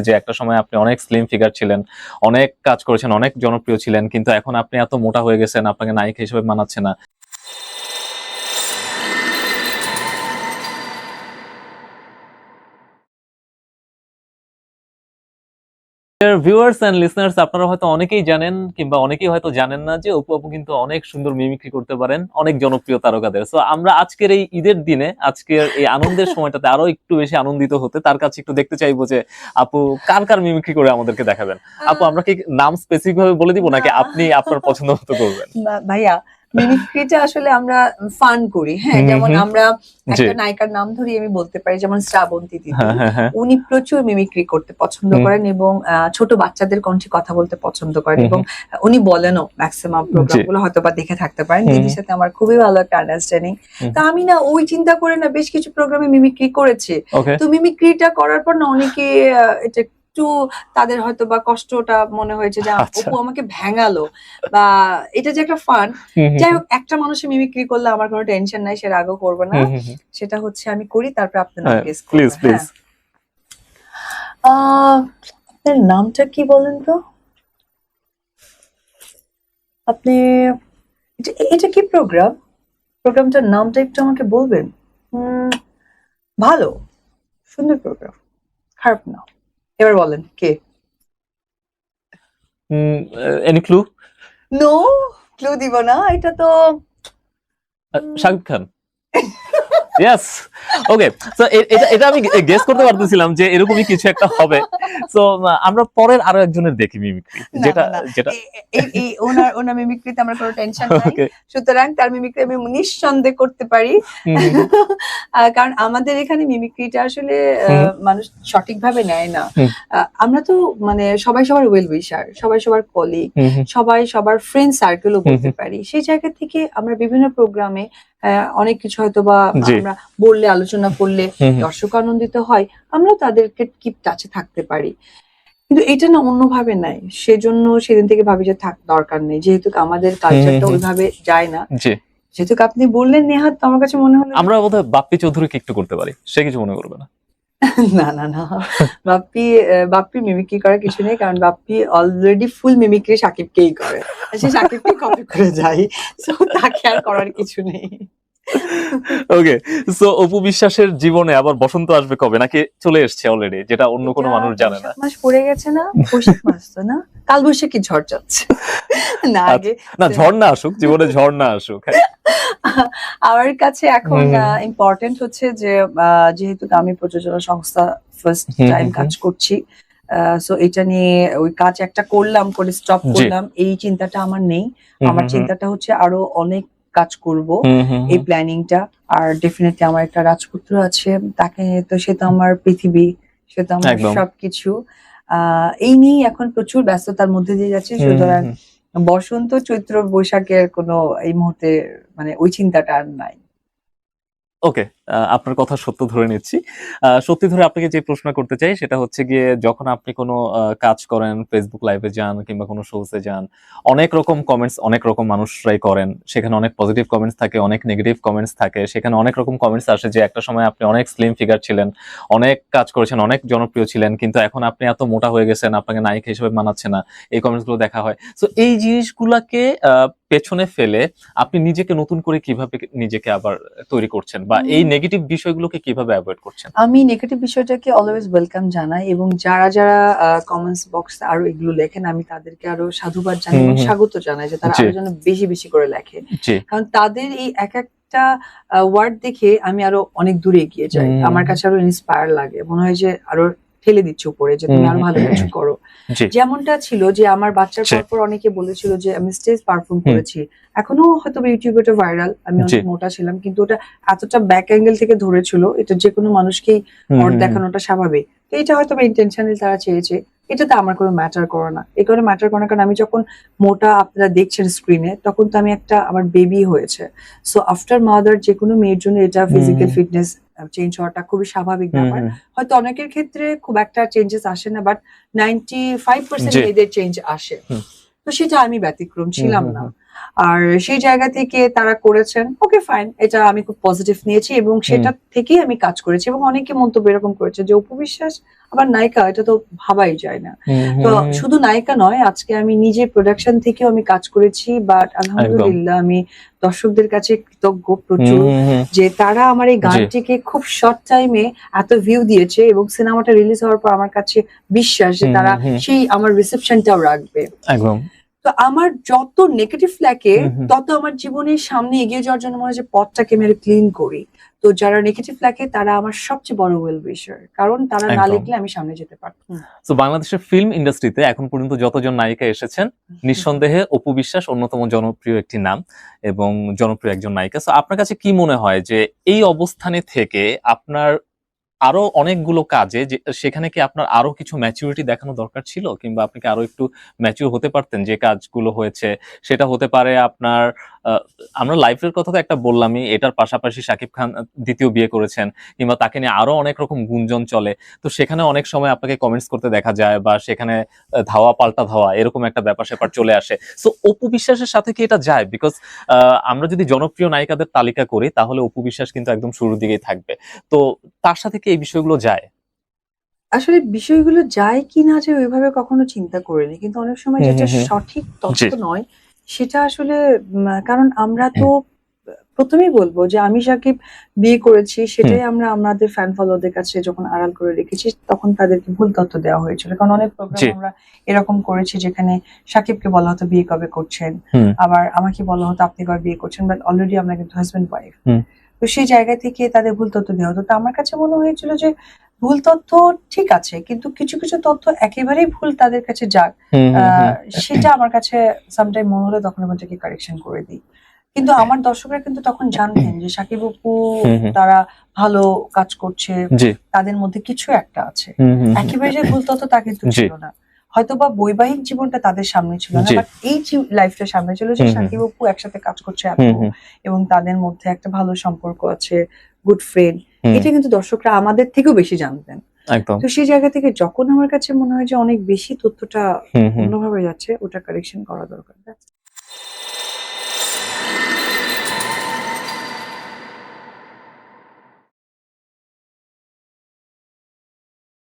যে একটা সময় আপনি অনেক স্লিম ফিগার ছিলেন, অনেক কাজ করেছেন, অনেক জনপ্রিয় ছিলেন, কিন্তু এখন আপনি এত মোটা হয়ে গেছেন, আপনাকে নায়িকা হিসেবে মানাচ্ছে না। ভিউয়ার্স এন্ড লিসনার্স আপনারা হয়তো অনেকেই জানেন কিংবা অনেকেই হয়তো জানেন না যে অপু আপু কিন্তু অনেক সুন্দর মিমিক্রি করতে পারেন অনেক জনপ্রিয় তারকাদের। সো আমরা আজকের এই ঈদের দিনে আজকের এই আনন্দের সময়টাতে আরও একটু বেশি আনন্দিত হতে তার কাছে একটু দেখতে চাইব যে আপু কার কার মিমিক্রি করে আমাদেরকে দেখাবেন। আপু আমরা কি নাম স্পেসিফিক ভাবে বলে দিব নাকি আপনি আপনার পছন্দ মতো করবেন ভাইয়া মিমিক্রিটা আসলে আমরা ফান করি হ্যাঁ? যেমন আমরা একটা নায়িকার নাম ধরি আমি বলতে পারি যেমন শ্রাবন্তী দিদি হ্যাঁ হ্যাঁ হ্যাঁ। উনি প্রচুর মিমিক্রি করতে পছন্দ করেন এবং ছোট বাচ্চাদের কণ্ঠে কথা বলতে পছন্দ করেন এবং উনি বলেনও ম্যাক্সিমাম প্রোগ্রামগুলো হয়তো বা দেখে থাকতে পারেন। দিদির সাথে আমার খুবই ভালো একটা আন্ডারস্ট্যান্ডিং। তা আমি না ওই চিন্তা করে না বেশ কিছু প্রোগ্রামে মিমিক্রি করেছি। তো মিমিক্রিটা করার পর না অনেকে এটা একটু তাদের হয়তো বা কষ্টটা মনে হয়েছে যে আচ্ছা। অপু আমাকে ভেঙালো বা এটা যে একটা ফান যাই হোক একটা মানুষের মিমিক্রি করলে আমার কোনো টেনশন নাই সে রাগও করব না। সেটা হচ্ছে আমি করি তারপর আপনার হ্যাঁ, গেস প্লিজ প্লিজ আপনার নামটা কি বলেন তো? আপনি এটা- এটা কি প্রোগ্রাম প্রোগ্রামটার নামটা একটু আমাকে বলবেন? ভালো। সুন্দর প্রোগ্রাম খারাপ না। এবার বলেন কে? এনি ক্লু নো ক্লু দিব না এটা তো Shahrukh Khan. Yes okay so এটা এটা আমি গেস করতে পারতেছিলাম যে এরকমই কিছু একটা হবে। সো আমরা পরের আরও একজনের দেখি মিমিক্রি যেটা। যেটা এই- ওনার ওনার মিমিক্রিতে আমার কোনো টেনশন নাই। সুতরাং তার মিমিক্রি আমি নিঃসন্দেহ করতে পারি। কারণ আমাদের এখানে মিমিক্রিটা আসলে। মানুষ সঠিকভাবে নেয় না। আমরা তো মানে সবাই সবার ওয়েল উইশার সবাই সবার কলিগ সবাই সবার ফ্রেন্ড সার্কেলও বলতে। পারি। সেই জায়গা থেকে আমরা বিভিন্ন প্রোগ্রামে অনেক কিছু হয়তো বা আমরা বললে আলোচনা করলে দর্শক আনন্দিত হয় আমরা তাদেরকে কিপ টাচে থাকতে পারি। কিন্তু এটা না অন্যভাবে নাই। সেজন্য সেদিন থেকে ভাবি যে থাক দরকার নেই। যেহেতু আমাদের কালচারটা ওইভাবে যায় না। যেহেতু আপনি বললেন নেহাত আমার কাছে মনে হলো আমরা বোধহয় বাপ্পি চৌধুরীকে একটু করতে পারি। সে কিছু মনে করবে না। না না না। বাপ্পি বাপ্পি মিমিক্রি করার কিছু নেই কারণ বাপ্পি অলরেডি ফুল মিমিক্রি সাকিবকেই করে। সে সাকিবকে কপি করে যায় সো তাকে আর করার কিছু নেই। ওকে সো অপু বিশ্বাসের জীবনে আবার বসন্ত আসবে কবে? নাকি চলে এসছে অলরেডি যেটা অন্য কোনো মানুষ জানে না? মাস পড়ে গেছে না? বৈশাখ মাস তো না? কাল বৈশাখী ঝড় যাচ্ছে। না আচ্ছা। আগে না ঝড় না আসুক জীবনে ঝড় না আসুক হ্যাঁ। আমার কাছে এখন। ইম্পর্টেন্ট হচ্ছে যে যেহেতু আমি প্রযোজনা সংস্থা ফার্স্ট টাইম কাজ করছি সো এটা নিয়ে ওই কাজ একটা করলাম করে স্টপ করলাম এই চিন্তাটা আমার নেই। আমার চিন্তাটা হচ্ছে আরও অনেক কাজ করব এই প্ল্যানিংটা আর ডেফিনেটলি আমার একটা রাজপুত্র আছে তাকে তো সে তো আমার পৃথিবী সে তো আমার সবকিছু। আহ এই নিয়ে এখন প্রচুর ব্যস্ততার মধ্যে দিয়ে যাচ্ছে সুতরাং বসন্ত চৈত্র বৈশাখের কোনো এই মুহূর্তে মানে ওই চিন্তাটা আর নাই। ওকে আপনার কথা সত্য ধরে নিচ্ছি। সত্যি ধরে আপনাকে যে প্রশ্ন করতে চাই, সেটা হচ্ছে গিয়ে যখন আপনি কোনো কাজ করেন ফেসবুক লাইভে যান কিংবা কোনো শোতে যান, অনেক রকম কমেন্টস অনেক রকম মানুষরাই করেন। সেখানে অনেক পজিটিভ কমেন্টস থাকে, অনেক নেগেটিভ কমেন্টস থাকে। সেখানে অনেক রকম কমেন্টস আসে যে একটা সময় আপনি অনেক স্লিম ফিগার ছিলেন, অনেক কাজ করেছেন, অনেক জনপ্রিয় ছিলেন, কিন্তু এখন আপনি এত মোটা হয়ে গেছেন, আপনাকে নায়িকা হিসেবে মানাচ্ছে না। এই কমেন্টসগুলো দেখা হয়। তো এই জিনিসগুলাকে পেছনে ফেলে আপনি নিজেকে নতুন করে কীভাবে নিজেকে আবার তৈরি করছেন বা এই নেগেটিভ বিষয়গুলোকে কীভাবে অ্যাভয়েড করছেন? আমি নেগেটিভ বিষয়টাকে অলওয়েজ ওয়েলকাম জানাই এবং যারা যারা কমেন্টস বক্স আরও এগুলো লেখেন আমি তাদেরকে আরও সাধুবাদ জানাই এবং। স্বাগত জানাই যে তারা আরও যেন বেশি বেশি করে লেখে। কারণ তাদের এই এক একটা ওয়ার্ড দেখে আমি আরও অনেক দূরে এগিয়ে যাই। আমার কাছে আরও ইন্সপায়ার লাগে। মনে হয় যে আরও ঠেলে দিচ্ছে উপরে যে তুমি আরও ভালো কিছু করো। যেমনটা ছিল যে আমার বাচ্চার। পর পর অনেকে বলেছিল যে আমি স্টেজ পারফর্ম করেছি। এখনও হয়তো ইউটিউবে ওটা ভাইরাল আমি অনেক মোটা ছিলাম কিন্তু ওটা এতটা ব্যাক অ্যাঙ্গেল থেকে ধরেছিল এটা যে কোনো মানুষকেই অর দেখানোটা স্বাভাবিক। তো এটা হয়তো ইন্টেনশনাল তারা চেয়েছে এটাতে আমার কোনো ম্যাটার করে না। এই কারণে ম্যাটার করে না কারণ আমি যখন মোটা আপনারা দেখছেন স্ক্রিনে তখন তো আমি একটা আমার বেবি হয়েছে। সো আফটার মাদার যে কোনো মেয়ের জন্য এটা ফিজিক্যাল ফিটনেস চেঞ্জ হওয়াটা খুবই স্বাভাবিক ব্যাপার। হয়তো অনেকের ক্ষেত্রে খুব একটা চেঞ্জেস আসে না বাট নাইনটি ফাইভ পার্সেন্ট। মেয়েদের চেঞ্জ আসে। তো সেটা আমি ব্যতিক্রম ছিলাম না। আর সেই জায়গা থেকে তারা করেছেন ওকে ফাইন এটা আমি খুব পজিটিভ নিয়েছি এবং সেটা থেকেই আমি কাজ করেছি এবং অনেকে মন্তব্য এরকম করেছে যে উপবিশ্বাস আবার নায়িকা এটা তো ভাবাই যায় না। তো শুধু নায়িকা নয় আজকে আমি নিজে প্রোডাকশন থেকেও আমি কাজ করেছি বাট আলহামদুলিল্লাহ আমি দর্শকদের কাছে কৃতজ্ঞ প্রচুর যে তারা আমার এই গানটিকে খুব শর্ট টাইমে এত ভিউ দিয়েছে এবং সিনেমাটা রিলিজ হওয়ার পর আমার কাছে বিশ্বাস যে তারা সেই আমার রিসেপশনটাও রাখবে। একদম। তো আমার যত নেগেটিভ লাগে। তত আমার জীবনের সামনে এগিয়ে যাওয়ার জন্য মনে হয় যে পথটাকে আমি ক্লিন করি তো যারা নেগেটিভ লাগে তারা আমার সবচেয়ে বড় ওয়েল উইশার কারণ তারা না। লিখলে আমি সামনে যেতে পারতাম তো বাংলাদেশের ফিল্ম ইন্ডাস্ট্রিতে এখন পর্যন্ত যতজন নায়িকা এসেছেন নিঃসন্দেহে অপু বিশ্বাস অন্যতম জনপ্রিয় একটি নাম এবং জনপ্রিয় একজন নায়িকা তো আপনার কাছে কি মনে হয় যে এই অবস্থানে থেকে আপনার আরও অনেকগুলো কাজে সেখানে কি আপনার আরও কিছু ম্যাচুরিটি দেখানো দরকার ছিল? কিংবা আপনি কি আরও একটু ম্যাচিউর হতে পারতেন যে কাজগুলো হয়েছে? সেটা হতে পারে আপনার আমরা লাইফের কথা তো একটা বললামই এটার পাশাপাশি শাকিব খান দ্বিতীয় বিয়ে করেছেন কিংবা তাকে নিয়ে আরও অনেক রকম গুঞ্জন চলে। তো সেখানে অনেক সময় আপনাকে কমেন্টস করতে দেখা যায় বা সেখানে ধাওয়া পাল্টা ধাওয়া এরকম একটা ব্যাপার স্যাপার চলে আসে। সো অপু বিশ্বাসের সাথে কি এটা যায়? বিকজ আমরা যদি জনপ্রিয় নায়িকাদের তালিকা করি তাহলে অপু বিশ্বাস কিন্তু একদম শুরুর দিকেই থাকবে। তো তার সাথে কি এই বিষয়গুলো যায়? আসলে বিষয়গুলো যায় কি না যায় ওইভাবে কখনো চিন্তা করিনি কিন্তু অনেক সময় যেটা। সঠিক তথ্য নয় সেটা আসলে কারণ আমরা তো প্রথমেই বলব যে আমি সাকিব বিয়ে করেছি সেটাই আমরা আমাদের ফ্যান ফলোদের কাছে যখন আড়াল করে রেখেছি তখন তাদেরকে ভুল তথ্য দেওয়া হয়েছিল। কারণ অনেক প্রোগ্রাম আমরা এরকম করেছি যেখানে সাকিবকে বলা হতো বিয়ে কবে করছেন আবার আমাকে বলা হতো আপনি কবে বিয়ে করছেন বাট অলরেডি আমরা কিন্তু হাজবেন্ড ওয়াইফ তো সেই জায়গা থেকে তাদের ভুল তথ্য দেওয়া হতো। তো আমার কাছে মনে হয়েছিল যে ভুল তথ্য ঠিক আছে কিন্তু কিছু কিছু তথ্য একেবারেই ভুল তাদের কাছে যাক। আহ, সেটা আমার কাছে সামটাইম মনে হলে তখন আমি ওটাকে কারেকশন করে দিই। কিন্তু আমার দর্শকরা কিন্তু তখন জানতেন যে সাকিব অপু। তারা ভালো কাজ করছে তাদের মধ্যে কিছু একটা আছে। একেবারে যে ভুল তথ্য তা কিন্তু ছিল না। হয়তো বা বৈবাহিক জীবনটা তাদের সামনে ছিল না। বাট এই লাইফটা সামনে ছিল যে। সাকিব অপু একসাথে কাজ করছে এবং তাদের মধ্যে একটা ভালো সম্পর্ক আছে গুড ফ্রেন্ড এটা কিন্তু দর্শকরা আমাদের থেকেও বেশি জানতেন। তো সেই জায়গা থেকে যখন আমার কাছে মনে হয় যে অনেক বেশি তথ্যটা। অন্যভাবে যাচ্ছে ওটা কারেকশন করা দরকার।